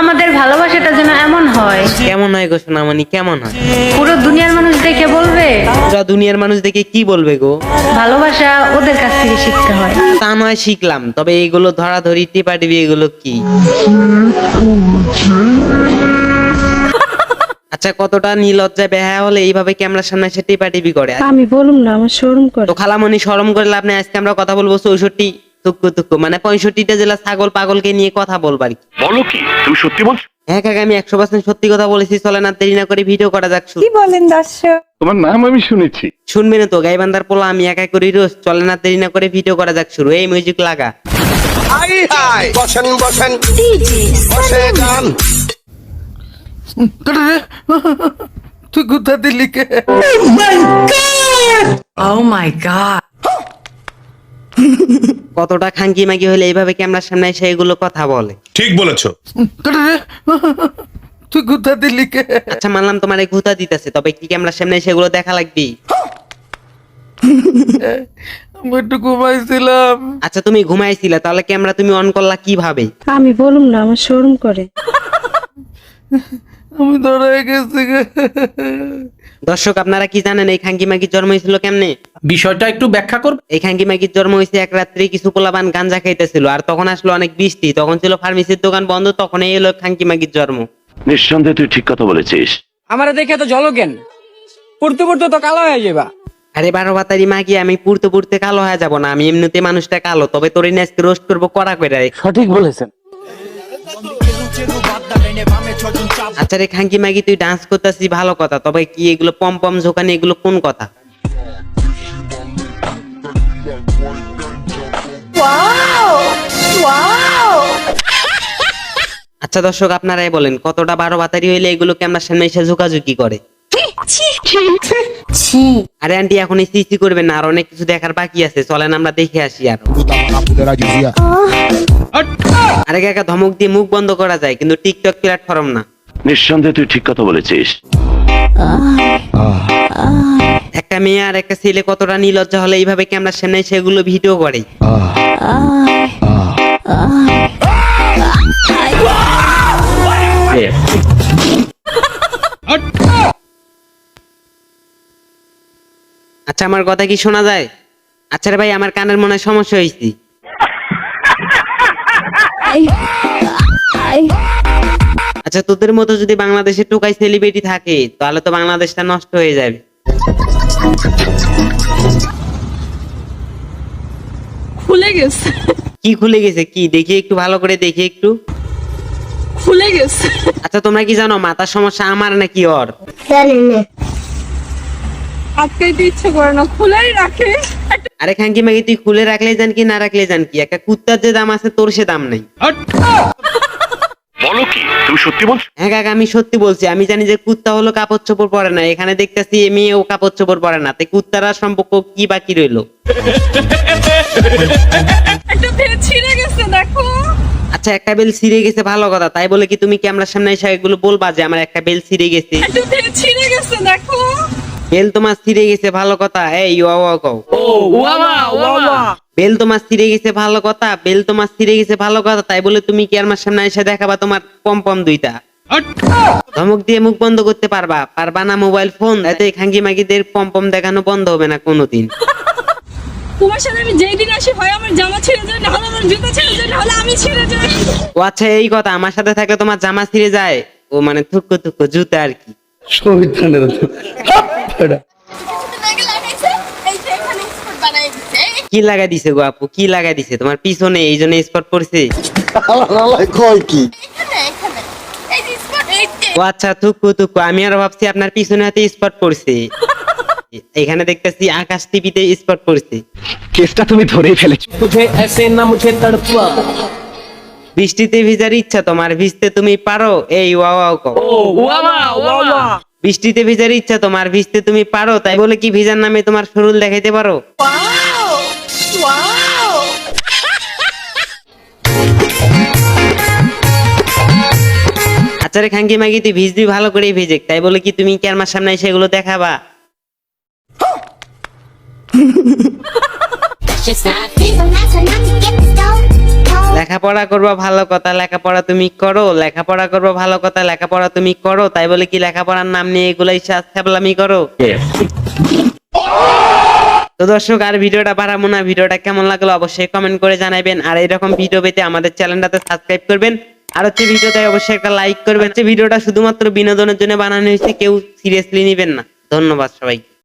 আমাদের ভালোবাসাটা যেন এমন হয়। কেমন হয় গো সোনামণি? কেমন হয়? পুরো দুনিয়ার মানুষ দেখে বলবে? পুরা দুনিয়ার মানুষ দেখে কি বলবে গো? ভালোবাসা ওদের কাছ থেকে শিখতে হয়। তা নয় শিখলাম। তবে এইগুলো ধরাধরি টিপা টিপি এগুলো কি? আচ্ছা কতটা নির্লজ্জা বেহা হলে এইভাবে ক্যামেরার সামনে এসে টিপা টিপি করে? আমি বলুম না আমার শোরুম করে। তো খালামণি সরম করে লাভ নেই আজকে আমরা কথা বলব চৌষট্টি তুক্কু তুক্কু মানে পঁয়ষট্টিটা জেলা ছাগল পাগলকে নিয়ে কথা বলবার কি। বলো কি তুমি সত্যি বলছো? হ্যাঁ কাকা আমি একশো পার্সেন্ট সত্যি কথা বলেছি চলে না দেরি না করে ভিডিও করা যাক কি বলেন দর্শক? তোমার নাম আমি শুনেছি। শুনবি না তো গাইবান্দার পোলা আমি একা করি রোজ চলে না দেরি না করে ভিডিও করা যাক শুরু। এই মিউজিক লাগা। বসেন বসেন। বসে গান। তুই কোথা দিলি কে? কতটা খাঙ্কি মাগি হলে এইভাবে ক্যামেরার সামনে এসে এগুলো কথা বলে? ঠিক বলেছ। তুই কোথা দিলি কে? আচ্ছা মানলাম তোমার এই ঘুতা দিতেছে তবে কি ক্যামেরার সামনে এসে এগুলো দেখা লাগবি? আমি একটু ঘুমাইছিলাম। আচ্ছা তুমি ঘুমাইছিলে তাহলে ক্যামেরা তুমি অন করলা কীভাবে? আমি বলুম না আমার শোরুম করে। আমি ধরে গেছি দর্শক আপনারা কি জানেন এই খাঙ্কি মাগির জন্ম হয়েছিল কেমনে? বিষয়টা একটু ব্যাখ্যা করবে? এই খাঙ্কি মাগির জন্ম হয়েছে এক রাত্রে কিছু পোলাবান গাঞ্জা খাইতেছিল আর তখন আসলো অনেক বৃষ্টি তখন ছিল ফার্মেসির দোকান বন্ধ তখন এই এলো খাঙ্কি মাগির জন্ম। নিঃসন্দেহে তুই ঠিক কথা বলেছিস। আমারে দেখে তো জল কেন পড়তে পড়তে তো কালো হয়ে যাবা আরে বারো বাতারি মাগি আমি পুড়তে পুড়তে কালো হয়ে যাব না আমি এমনিতে মানুষটা কালো তবে তোর আজকে রোস্ট করব কড়া করে সঠিক বলেছেন। আচ্ছা রে খাঙ্কি মাগি তুই ডান্স করতেছিস ভালো কথা তবে কি এগুলো পম পম ঝোকানি এগুলো কোন কথা? আচ্ছা দর্শক আপনারাই বলেন কতটা বারো বাতারি হইলে এগুলো ক্যামেরার সামনে এসে ঝুকাঝুকি করে? আরে আন্টি এখন এই সিসি করবেন না আর অনেক কিছু দেখার বাকি আছে। চলেন আমরা দেখে আসি আর। আরে কাকা ধমক দিয়ে মুখ বন্ধ করা যায় কিন্তু টিকটক প্ল্যাটফর্ম না। নিঃসন্দেহে তুই ঠিক কথা বলেছিস। একটা মেয়ে আর একটা ছেলে কতটা নির্লজ্জা হলে এইভাবে ক্যামেরার সামনে সেগুলো ভিডিও করে? আচ্ছা আমার কথা কি শোনা যায়? আচ্ছা রে ভাই আমার কানের মনে সমস্যা হয়েছে। আচ্ছা তোদের মতো যদি বাংলাদেশে টোকাই সেলিব্রিটি থাকে তাহলে তো বাংলাদেশটা নষ্ট হয়ে যাবে। খুলে গেছে। কি খুলে গেছে? কি? দেখি একটু ভালো করে দেখি একটু। খুলে গেছে। আচ্ছা তোমরা কি জানো মাথার সমস্যা আমার নাকি ওর? আটকাইতে ইচ্ছে করে না খুলেই রাখে। আরে খাঙ্কি মাগি তুই খুলে রাখলে জান কি না রাখলে জান কি? একটা কুত্তার যে দাম আছে তোর সে দাম নাই। বলো কি তুমি সত্যি বলছো? হ্যাঁ কাকা আমি সত্যি বলছি। আমি জানি যে কুত্তা হলো কাপড় চোপড় পরে না। এখানে দেখতেছি এ মেয়েও কাপড় চোপড় পরে না। তাই কুত্তারা সম্পর্ক কি বাকি রইল? একটা ছিঁড়ে গেছে দেখো। আচ্ছা একটা বেল ছিঁড়ে গেছে ভালো কথা। তাই বলে কি তুমি ক্যামেরার সামনে এসে এগুলো বলবা যে আমার একটা বেল ছিঁড়ে গেছে? ছিঁড়ে গেছে দেখো। বেল তোমার ছিঁড়ে গেছে ভালো কথা। এই ওয়া ওয়া কও। বেল তোমার ছিঁড়ে গেছে ভালো কথা। বেল তোমার ছিঁড়ে গেছে ভালো কথা। তাই বলে তুমি কি আমার সামনে এসে দেখাবা তোমার পম পম দুইটা? ধমক দিয়ে মুখ বন্ধ করতে পারবা। পারবা না মোবাইল ফোন? এতে খাঙ্গি মাগিদের পম পম দেখানো বন্ধ হবে না কোনোদিন। তোমার সাথে আমি যেই দিন আসি হয় আমার জামা ছিঁড়ে যায় না হলে আমার জুতো ছিঁড়ে যায় না হলে আমি ছিঁড়ে যাই। ও আচ্ছা এই কথা আমার সাথে থাকলে তোমার জামা ছিঁড়ে যায়? ও মানে থুকো থুকো জুতা আর কি। কি লাগাই দিছে গো আপু? কি লাগাই দিছে? তোমার পিছনে এই জন্য স্পট পড়ছে? কয় কি? ও আচ্ছা থুকু থুকু আমি আর ভাবছি আপনার পিছনে হাতে স্পট পড়ছে। এখানে দেখতেছি আকাশ টিভিতে স্পট পড়ছে। কেসটা তুমি ধরেই ফেলেছো। বৃষ্টিতে ভিজার ইচ্ছা তোমার ভিজতে তুমি পারো এই ওয়া ওয়াও কও। বৃষ্টিতে ভিজার ইচ্ছা তোমার ভিজতে তুমি পারো তাই বলে কি ভিজার নামে তোমার শরীর দেখাইতে পারো? আচ্ছা রে খাঙ্কি মাগি তুই ভিজবি ভালো করে ভিজে তাই বলে কি তুমি কি আমার সামনে এসে এগুলো দেখাবা? লেখাপড়া করবা ভালো কথা, লেখাপড়া তুমি করো, লেখাপড়া করবা ভালো কথা, লেখাপড়া তুমি করো, তাই বলে কি লেখাপড়ার নাম নিয়ে এগুলাই ছাবলামি করো? তো দর্শক, আর ভিডিওটা বাড়াবো না, ভিডিওটা কেমন লাগল অবশ্যই কমেন্ট করে জানাবেন, আর এরকম ভিডিও পেতে আমাদের চ্যানেলটাতে সাবস্ক্রাইব করবেন, আর হচ্ছে ভিডিওতে অবশ্যই একটা লাইক করবেন। হচ্ছে ভিডিওটা শুধুমাত্র বিনোদনের জন্য বানানো হয়েছে, কেউ সিরিয়াসলি নেবেন না। ধন্যবাদ সবাই